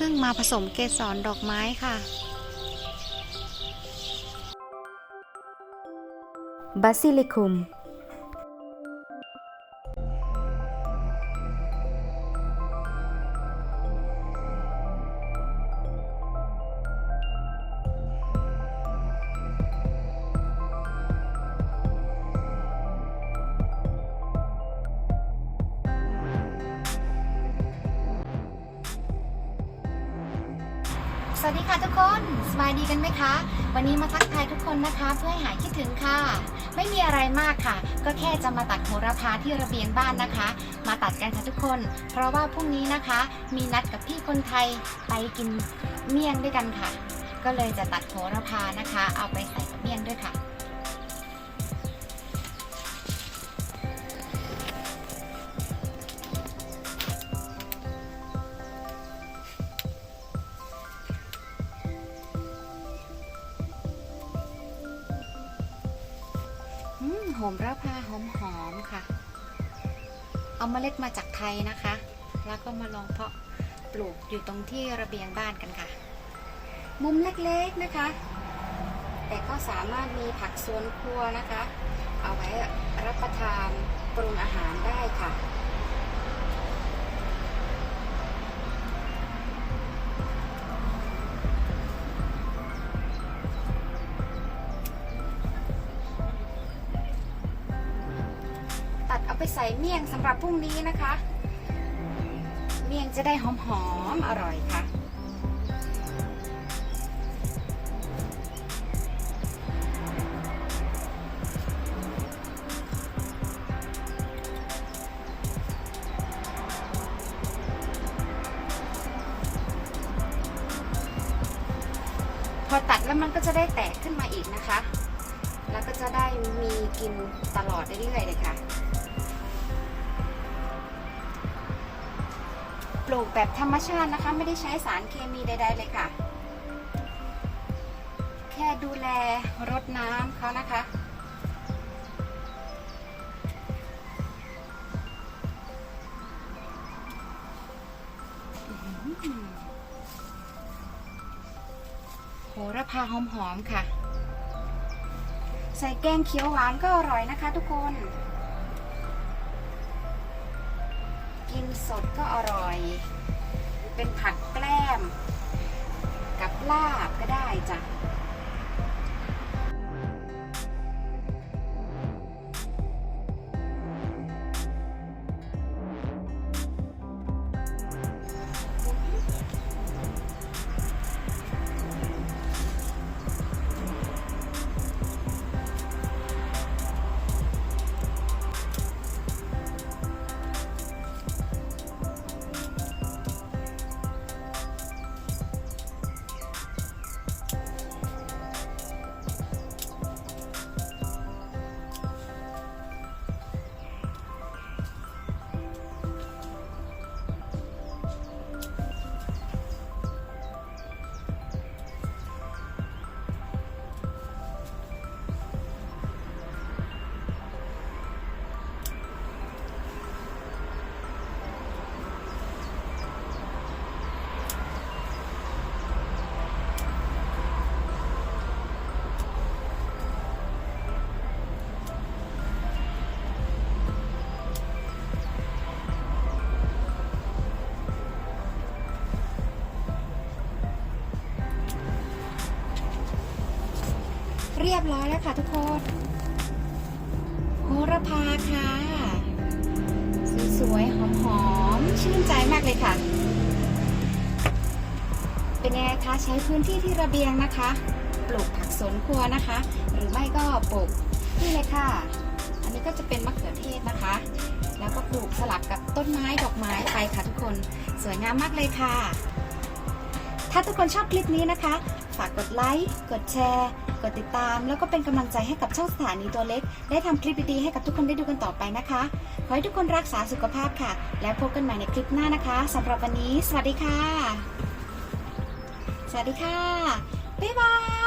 ครึ่งมาผสมเกสรดอกไม้ค่ะ บาซิลิคุม สวัสดีค่ะทุกคนสบายดีกันไหมคะ วันนี้มาทักทายทุกคนนะคะ เพื่อให้หายคิดถึงค่ะ ไม่มีอะไรมากค่ะ ก็แค่จะมาตัดโหระพาที่ระเบียงบ้านนะคะ มาตัดกันค่ะทุกคน เพราะว่าพรุ่งนี้นะคะ มีนัดกับพี่คนไทยไปกินเมี่ยงด้วยกันค่ะ ก็เลยจะตัดโหระพานะคะ เอาไปใส่กับเมี่ยงด้วยค่ะ อืมหอมระพาหอมหอมๆค่ะ เอาเมล็ดมาจากไทยนะคะ แล้วก็มาลองเพาะปลูกอยู่ตรงที่ระเบียงบ้านกันค่ะ มุมเล็กๆนะคะ แต่ก็สามารถมีผักสวนครัวนะคะ เอาไว้รับประทานปรุงอาหารได้ค่ะ เอาไปใส่เมี่ยงสำหรับพรุ่งนี้นะคะ เมี่ยงจะได้หอมๆอร่อยค่ะพอตัดแล้วมันก็จะได้แตกขึ้นมาอีกนะคะ แล้วก็จะได้มีกินตลอดเรื่อยๆเลยค่ะ ปลูกแบบธรรมชาตินะคะ ไม่ได้ใช้สารเคมีใด ๆ เลยค่ะ แค่ดูแลรดน้ำเขานะคะ โหระพาหอม ๆ ค่ะ ใส่แกงเขียวหวานก็อร่อยนะคะทุกคน สดก็อร่อย เป็นผักแกล้ม กับลาบก็ได้จ้ะ ยบร้อยแล้วค่ะทุกคนโหระพาค่ะ สวยๆ หอมๆ ชื่นใจมากเลยค่ะ เป็นยังไงคะ ใช้พื้นที่ที่ระเบียงนะคะ ปลูกผักสวนครัวนะคะ หรือไม่ก็ปลูกนี่เลยค่ะ อันนี้ก็จะเป็นมะเขือเทศนะคะ แล้วก็ปลูกสลับกับต้นไม้ดอกไม้ไปค่ะทุกคน สวยงามมากเลยค่ะ ถ้าทุกคนชอบคลิปนี้นะคะ ฝากกดไลค์ กดแชร์ กดติดตาม แล้วก็เป็นกำลังใจให้กับช่องสถานีตัวเล็ก ได้ทำคลิปดีๆให้กับทุกคนได้ดูกันต่อไปนะคะ ขอให้ทุกคนรักษาสุขภาพค่ะ แล้วพบกันใหม่ในคลิปหน้านะคะสำหรับวันนี้ สวัสดีค่ะ สวัสดีค่ะ บ๊ายบาย